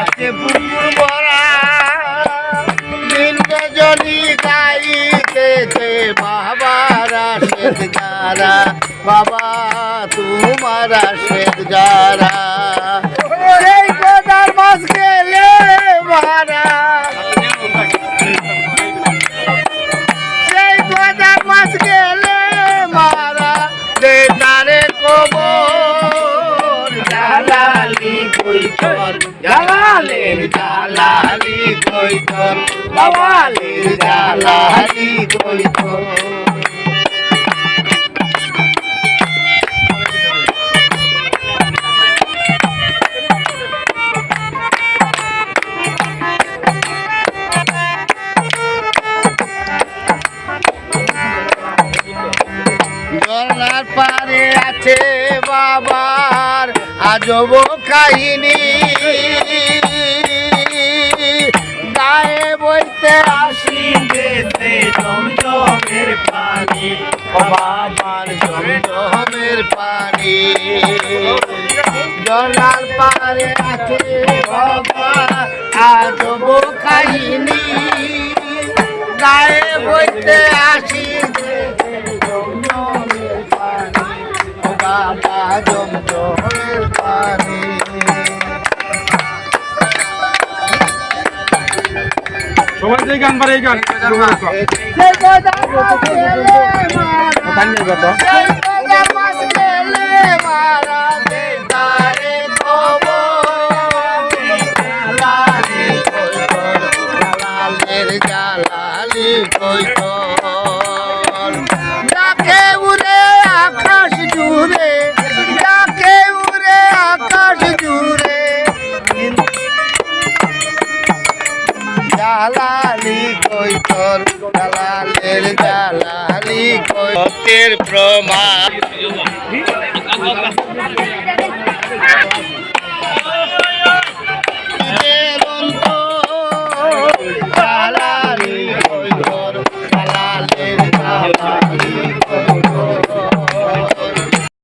আছে বরা নিম্ন জনি গাইতেছে বাবার আশেদ যারা বাবা তোমার আশেদ যারা জালালি কই তোর জালালের জালালি ঝর্ণার পারে আছে বাবার আজব কাহিনী। বাবার জমজমের পানি। ঝর্ণার পারে আছে বাবা আজব কাহিনী গায়ে বইতে আসি জমজমের পানি। বাবা, জমজমের পানি। সবাই যে গান পারে এই গান সেই কথা মাছ জালালি কই তোর জালালের জালালি কই ভক্তের প্রমাণ।